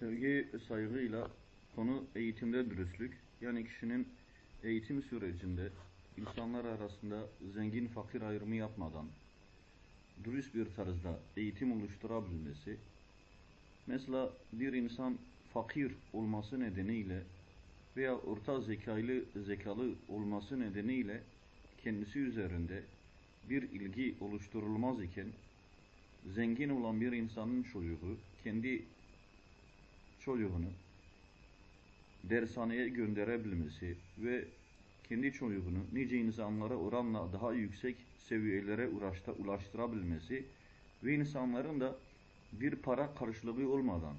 Sevgi saygıyla konu eğitimde dürüstlük. Yani kişinin eğitim sürecinde insanlar arasında zengin fakir ayrımı yapmadan dürüst bir tarzda eğitim oluşturabilmesi. Mesela bir insan fakir olması nedeniyle veya orta zekalı zekalı olması nedeniyle kendisi üzerinde bir ilgi oluşturulmaz iken zengin olan bir insanın çocuğu kendi çocuğunu dershaneye gönderebilmesi ve kendi çocuğunu nice insanlara oranla daha yüksek seviyelere uğraşta, ulaştırabilmesi ve insanların da bir para karşılığı olmadan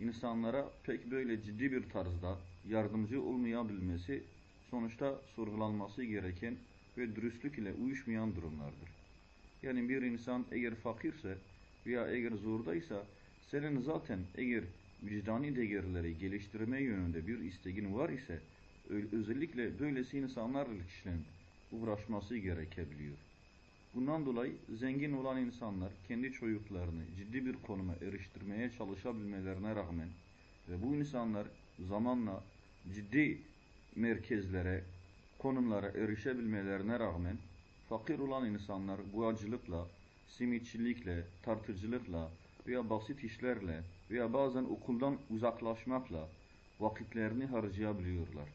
insanlara pek böyle ciddi bir tarzda yardımcı olmayabilmesi sonuçta sorgulanması gereken ve dürüstlük ile uyuşmayan durumlardır. Yani bir insan eğer fakirse veya eğer zordaysa senin zaten eğer vicdani değerleri geliştirme yönünde bir isteğin var ise özellikle böylesi insanlarla kişinin uğraşması gerekebiliyor. Bundan dolayı zengin olan insanlar kendi çocuklarını ciddi bir konuma eriştirmeye çalışabilmelerine rağmen ve bu insanlar zamanla ciddi merkezlere, konumlara erişebilmelerine rağmen fakir olan insanlar bu acılıkla, simitçilikle, tartıcılıkla veya basit işlerle veya bazen okuldan uzaklaşmakla vakitlerini harcayabiliyorlar.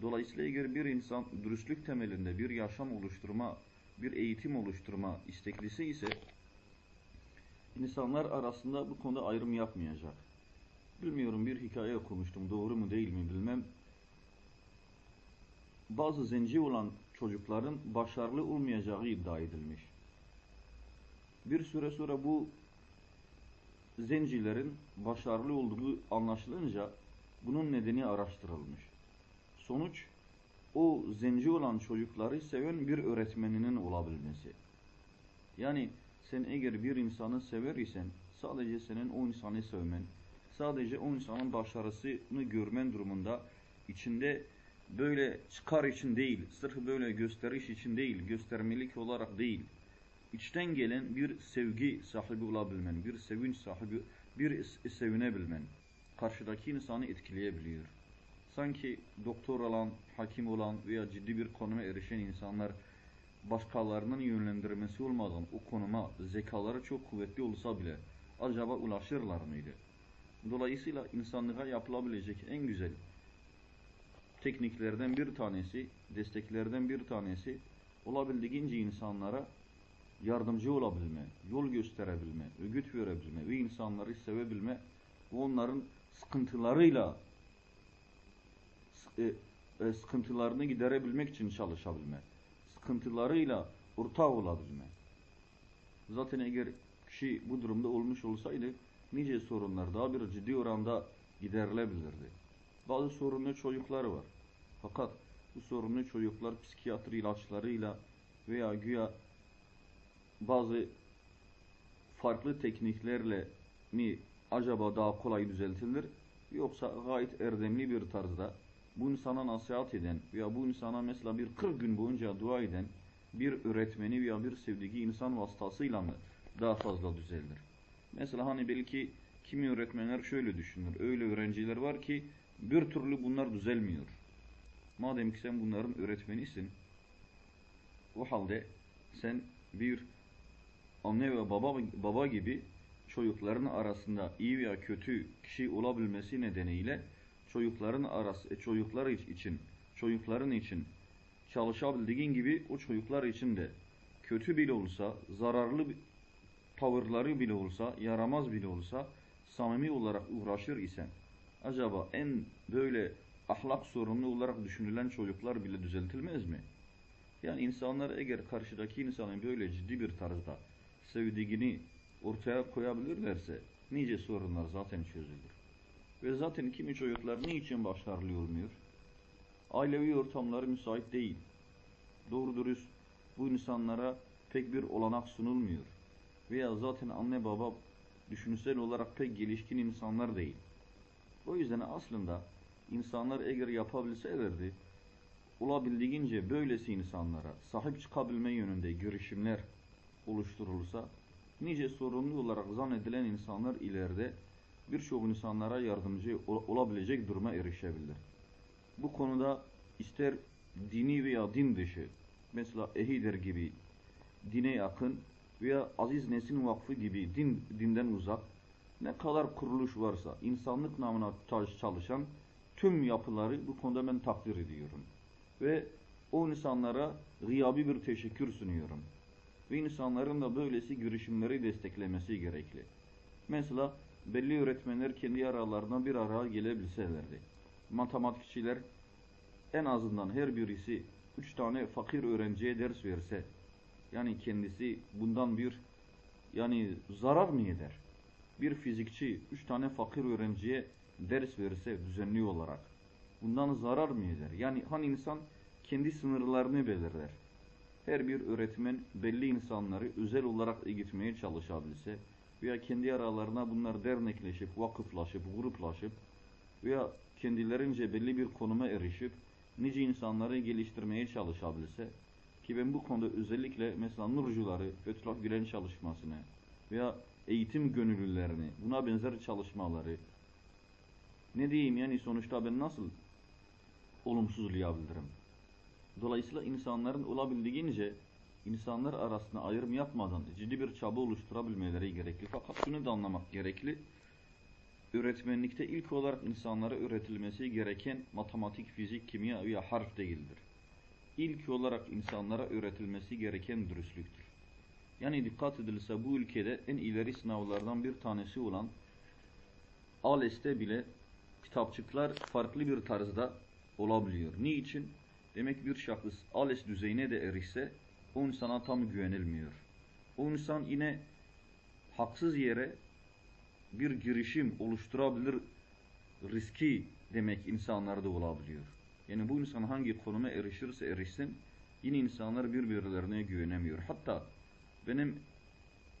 Dolayısıyla eğer bir insan dürüstlük temelinde bir yaşam oluşturma, bir eğitim oluşturma isteklisi ise insanlar arasında bu konuda ayrım yapmayacak. Bilmiyorum bir hikaye okumuştum doğru mu değil mi bilmem. Bazı zenci olan çocukların başarılı olmayacağı iddia edilmiş. Bir süre sonra bu zencilerin başarılı olduğu anlaşılınca bunun nedeni araştırılmış. Sonuç o zenci olan çocukları seven bir öğretmeninin olabilmesi. Yani sen eğer bir insanı sever isen sadece senin o insanı sevmen, sadece o insanın başarısını görmen durumunda içinde böyle çıkar için değil, sırf böyle gösteriş için değil, göstermelik olarak değil, içten gelen bir sevgi sahibi olabilmen, bir sevinç sahibi, bir sevinebilmen, karşıdaki insanı etkileyebiliyor. Sanki doktor olan, hakim olan veya ciddi bir konuma erişen insanlar başkalarının yönlendirmesi olmadan o konuma zekaları çok kuvvetli olsa bile acaba ulaşırlar mıydı? Dolayısıyla insanlığa yapılabilecek en güzel tekniklerden bir tanesi, desteklerden bir tanesi olabildiğince insanlara yardımcı olabilme, yol gösterebilme, öğüt verebilme ve insanları sevebilme ve onların sıkıntılarıyla e, e, sıkıntılarını giderebilmek için çalışabilme, sıkıntılarıyla ortak olabilme. Zaten eğer kişi bu durumda olmuş olsaydı nice sorunlar daha bir ciddi oranda giderilebilirdi. Bazı sorunlu çocuklar var. Fakat bu sorunlu çocuklar psikiyatri ilaçlarıyla veya güya bazı farklı tekniklerle mi acaba daha kolay düzeltilir yoksa gayet erdemli bir tarzda bu insana nasihat eden veya bu insana mesela bir 40 gün boyunca dua eden bir öğretmeni veya bir sevdiği insan vasıtasıyla mı daha fazla düzelir? Mesela hani belki kimi öğretmenler şöyle düşünür. Öyle öğrenciler var ki bir türlü bunlar düzelmiyor. Madem ki sen bunların öğretmenisin o halde sen bir anne ve baba baba gibi çocukların arasında iyi veya kötü kişi olabilmesi nedeniyle çocukların arası e, çocuklar için çocukların için çalışabildiğin gibi o çocuklar için de kötü bile olsa, zararlı tavırları bile olsa, yaramaz bile olsa samimi olarak uğraşır isen acaba en böyle ahlak sorunlu olarak düşünülen çocuklar bile düzeltilmez mi? Yani insanlar eğer karşıdaki insanın böyle ciddi bir tarzda sevdiğini ortaya koyabilirlerse nice sorunlar zaten çözülür. Ve zaten kimi çocuklar niçin başarılı olmuyor? Ailevi ortamları müsait değil. Doğru dürüst bu insanlara pek bir olanak sunulmuyor. Veya zaten anne baba düşünsel olarak pek gelişkin insanlar değil. O yüzden aslında insanlar eğer yapabilselerdi olabildiğince böylesi insanlara sahip çıkabilme yönünde girişimler oluşturulsa nice sorumlu olarak zannedilen insanlar ileride birçok insanlara yardımcı ol- olabilecek duruma erişebilir. Bu konuda ister dini veya din dışı, mesela Ehider gibi dine yakın veya Aziz Nesin Vakfı gibi din dinden uzak ne kadar kuruluş varsa insanlık namına çalış- çalışan tüm yapıları bu konuda ben takdir ediyorum. Ve o insanlara gıyabi bir teşekkür sunuyorum. Ve insanların da böylesi girişimleri desteklemesi gerekli. Mesela belli öğretmenler kendi aralarına bir araya gelebilselerdi. Matematikçiler en azından her birisi üç tane fakir öğrenciye ders verse, yani kendisi bundan bir yani zarar mı eder? Bir fizikçi üç tane fakir öğrenciye ders verse düzenli olarak bundan zarar mı eder? Yani hani insan kendi sınırlarını belirler. Her bir öğretmen belli insanları özel olarak eğitmeye çalışabilse veya kendi aralarına bunlar dernekleşip, vakıflaşıp, gruplaşıp veya kendilerince belli bir konuma erişip nice insanları geliştirmeye çalışabilse ki ben bu konuda özellikle mesela Nurcuları, Fethullah Gülen çalışmasını veya eğitim gönüllülerini, buna benzer çalışmaları ne diyeyim yani sonuçta ben nasıl olumsuzlayabilirim? Dolayısıyla insanların olabildiğince insanlar arasında ayrım yapmadan ciddi bir çaba oluşturabilmeleri gerekli. Fakat şunu da anlamak gerekli. Öğretmenlikte ilk olarak insanlara öğretilmesi gereken matematik, fizik, kimya veya harf değildir. İlk olarak insanlara öğretilmesi gereken dürüstlüktür. Yani dikkat edilse bu ülkede en ileri sınavlardan bir tanesi olan ALES'te bile kitapçıklar farklı bir tarzda olabiliyor. Niçin? Demek bir şahıs ALES düzeyine de erişse o insana tam güvenilmiyor. O insan yine haksız yere bir girişim oluşturabilir riski demek insanlarda olabiliyor. Yani bu insan hangi konuma erişirse erişsin yine insanlar birbirlerine güvenemiyor. Hatta benim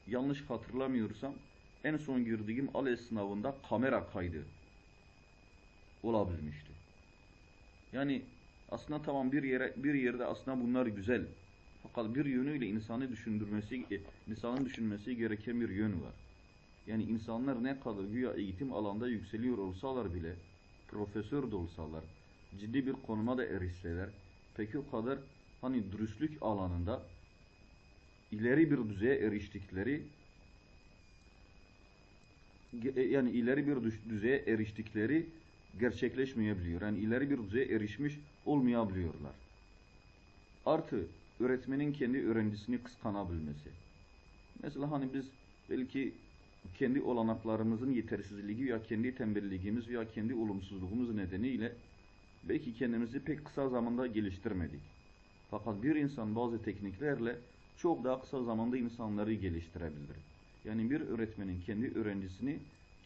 yanlış hatırlamıyorsam en son girdiğim ALES sınavında kamera kaydı olabilmişti. Yani aslında tamam bir yere bir yerde aslında bunlar güzel. Fakat bir yönüyle insanı düşündürmesi, insanın düşünmesi gereken bir yön var. Yani insanlar ne kadar güya eğitim alanda yükseliyor olsalar bile, profesör de olsalar, ciddi bir konuma da erişseler, peki o kadar hani dürüstlük alanında ileri bir düzeye eriştikleri yani ileri bir düzeye eriştikleri gerçekleşmeyebiliyor. Yani ileri bir düzeye erişmiş olmayabiliyorlar. Artı öğretmenin kendi öğrencisini kıskanabilmesi. Mesela hani biz belki kendi olanaklarımızın yetersizliği veya kendi tembelliğimiz veya kendi olumsuzluğumuz nedeniyle belki kendimizi pek kısa zamanda geliştirmedik. Fakat bir insan bazı tekniklerle çok daha kısa zamanda insanları geliştirebilir. Yani bir öğretmenin kendi öğrencisini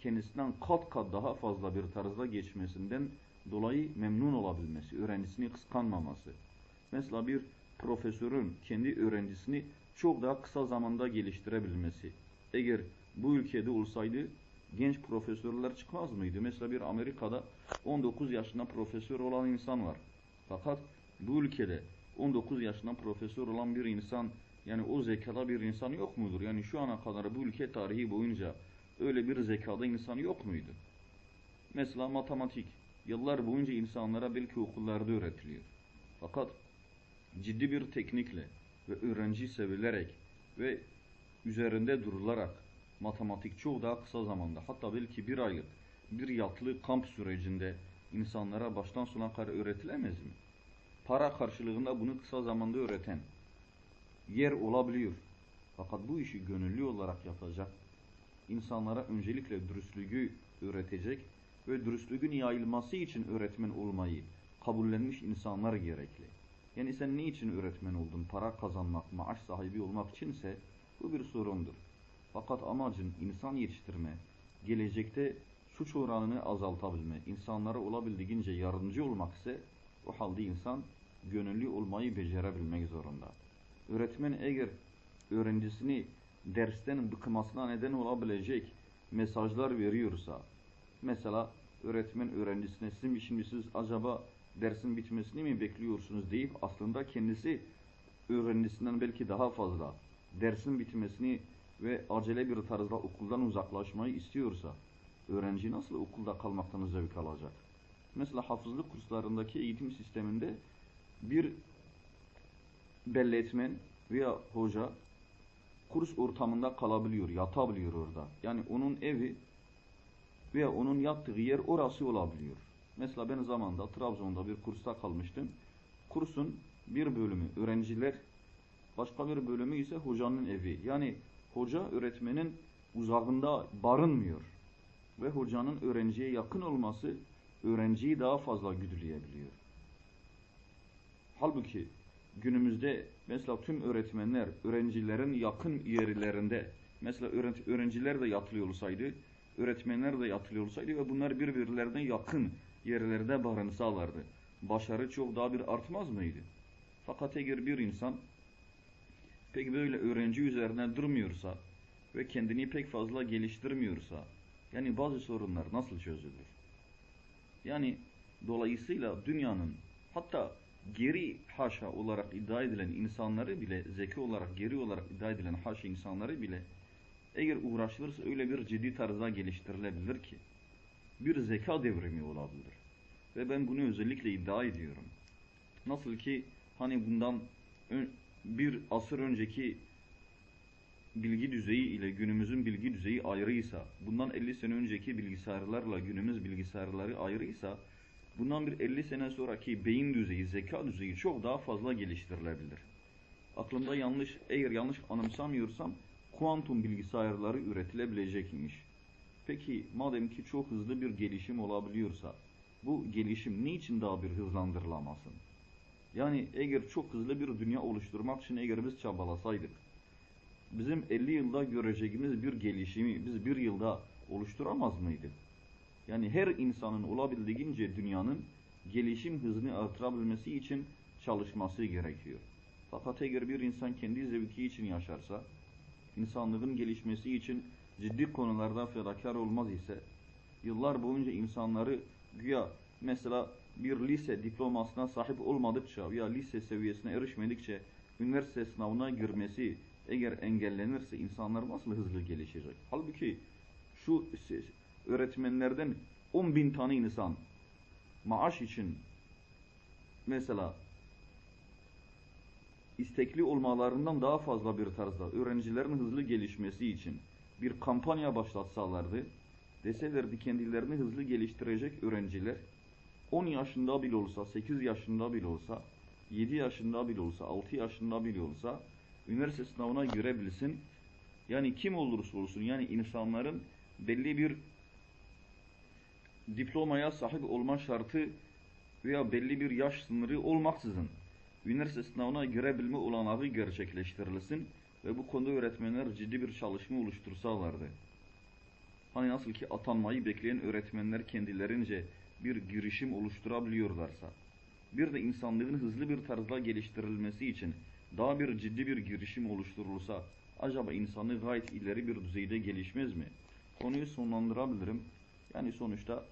kendisinden kat kat daha fazla bir tarzda geçmesinden dolayı memnun olabilmesi, öğrencisini kıskanmaması. Mesela bir profesörün kendi öğrencisini çok daha kısa zamanda geliştirebilmesi. Eğer bu ülkede olsaydı genç profesörler çıkmaz mıydı? Mesela bir Amerika'da 19 yaşında profesör olan insan var. Fakat bu ülkede 19 yaşında profesör olan bir insan yani o zekada bir insan yok mudur? Yani şu ana kadar bu ülke tarihi boyunca öyle bir zekada insan yok muydu? Mesela matematik. Yıllar boyunca insanlara belki okullarda öğretiliyor. Fakat ciddi bir teknikle ve öğrenci sevilerek ve üzerinde durularak matematik çok daha kısa zamanda hatta belki bir aylık bir yatlı kamp sürecinde insanlara baştan sona kadar öğretilemez mi? Para karşılığında bunu kısa zamanda öğreten yer olabiliyor. Fakat bu işi gönüllü olarak yapacak insanlara öncelikle dürüstlüğü öğretecek ve dürüstlüğün yayılması için öğretmen olmayı kabullenmiş insanlar gerekli. Yani sen ne için öğretmen oldun? Para kazanmak, maaş sahibi olmak içinse bu bir sorundur. Fakat amacın insan yetiştirme, gelecekte suç oranını azaltabilme, insanlara olabildiğince yardımcı olmak ise o halde insan gönüllü olmayı becerebilmek zorunda. Öğretmen eğer öğrencisini dersten bıkmasına neden olabilecek mesajlar veriyorsa, mesela öğretmen öğrencisine sizin şimdi siz acaba dersin bitmesini mi bekliyorsunuz deyip aslında kendisi öğrencisinden belki daha fazla dersin bitmesini ve acele bir tarzda okuldan uzaklaşmayı istiyorsa öğrenci nasıl okulda kalmaktan zevk alacak? Mesela hafızlık kurslarındaki eğitim sisteminde bir belli etmen veya hoca kurs ortamında kalabiliyor, yatabiliyor orada. Yani onun evi veya onun yattığı yer orası olabiliyor. Mesela ben zamanında Trabzon'da bir kursta kalmıştım. Kursun bir bölümü öğrenciler, başka bir bölümü ise hocanın evi. Yani hoca öğretmenin uzağında barınmıyor. Ve hocanın öğrenciye yakın olması öğrenciyi daha fazla güdüleyebiliyor. Halbuki günümüzde mesela tüm öğretmenler öğrencilerin yakın yerlerinde mesela öğrenciler de yatılı olsaydı öğretmenler de yatılı ve bunlar birbirlerine yakın yerlerde barınsalardı. Başarı çok daha bir artmaz mıydı? Fakat eğer bir insan pek böyle öğrenci üzerine durmuyorsa ve kendini pek fazla geliştirmiyorsa yani bazı sorunlar nasıl çözülür? Yani dolayısıyla dünyanın hatta geri haşa olarak iddia edilen insanları bile zeki olarak geri olarak iddia edilen haşa insanları bile eğer uğraşılırsa öyle bir ciddi tarzda geliştirilebilir ki bir zeka devrimi olabilir. Ve ben bunu özellikle iddia ediyorum. Nasıl ki hani bundan bir asır önceki bilgi düzeyi ile günümüzün bilgi düzeyi ayrıysa, bundan 50 sene önceki bilgisayarlarla günümüz bilgisayarları ayrıysa, bundan bir 50 sene sonraki beyin düzeyi, zeka düzeyi çok daha fazla geliştirilebilir. Aklımda yanlış, eğer yanlış anımsamıyorsam, kuantum bilgisayarları üretilebilecekmiş. Peki madem ki çok hızlı bir gelişim olabiliyorsa, bu gelişim niçin daha bir hızlandırılamasın? Yani eğer çok hızlı bir dünya oluşturmak için eğer biz çabalasaydık, bizim 50 yılda göreceğimiz bir gelişimi biz bir yılda oluşturamaz mıydık? Yani her insanın olabildiğince dünyanın gelişim hızını artırabilmesi için çalışması gerekiyor. Fakat eğer bir insan kendi zevki için yaşarsa, insanlığın gelişmesi için ciddi konularda fedakar olmaz ise, yıllar boyunca insanları güya mesela bir lise diplomasına sahip olmadıkça veya lise seviyesine erişmedikçe üniversite sınavına girmesi eğer engellenirse insanlar nasıl hızlı gelişecek? Halbuki şu öğretmenlerden 10 bin tane insan maaş için mesela istekli olmalarından daha fazla bir tarzda öğrencilerin hızlı gelişmesi için bir kampanya başlatsalardı, deselerdi kendilerini hızlı geliştirecek öğrenciler 10 yaşında bile olsa, 8 yaşında bile olsa, 7 yaşında bile olsa, 6 yaşında bile olsa üniversite sınavına girebilsin. Yani kim olursa olsun yani insanların belli bir diplomaya sahip olma şartı veya belli bir yaş sınırı olmaksızın üniversite sınavına girebilme olanağı gerçekleştirilsin ve bu konuda öğretmenler ciddi bir çalışma oluştursalardı. Hani nasıl ki atanmayı bekleyen öğretmenler kendilerince bir girişim oluşturabiliyorlarsa, bir de insanlığın hızlı bir tarzda geliştirilmesi için daha bir ciddi bir girişim oluşturulsa, acaba insanı gayet ileri bir düzeyde gelişmez mi? Konuyu sonlandırabilirim. Yani sonuçta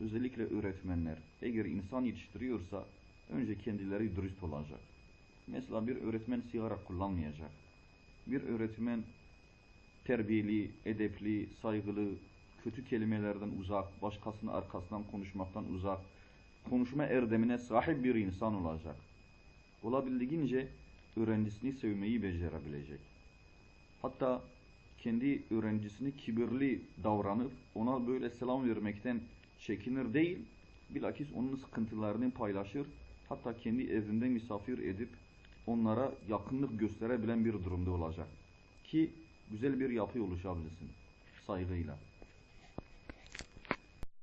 özellikle öğretmenler eğer insan yetiştiriyorsa önce kendileri dürüst olacak. Mesela bir öğretmen sigara kullanmayacak. Bir öğretmen terbiyeli, edepli, saygılı, kötü kelimelerden uzak, başkasının arkasından konuşmaktan uzak, konuşma erdemine sahip bir insan olacak. Olabildiğince öğrencisini sevmeyi becerebilecek. Hatta kendi öğrencisini kibirli davranıp ona böyle selam vermekten çekinir değil, bilakis onun sıkıntılarını paylaşır, hatta kendi evinde misafir edip onlara yakınlık gösterebilen bir durumda olacak. Ki güzel bir yapı oluşabilsin saygıyla.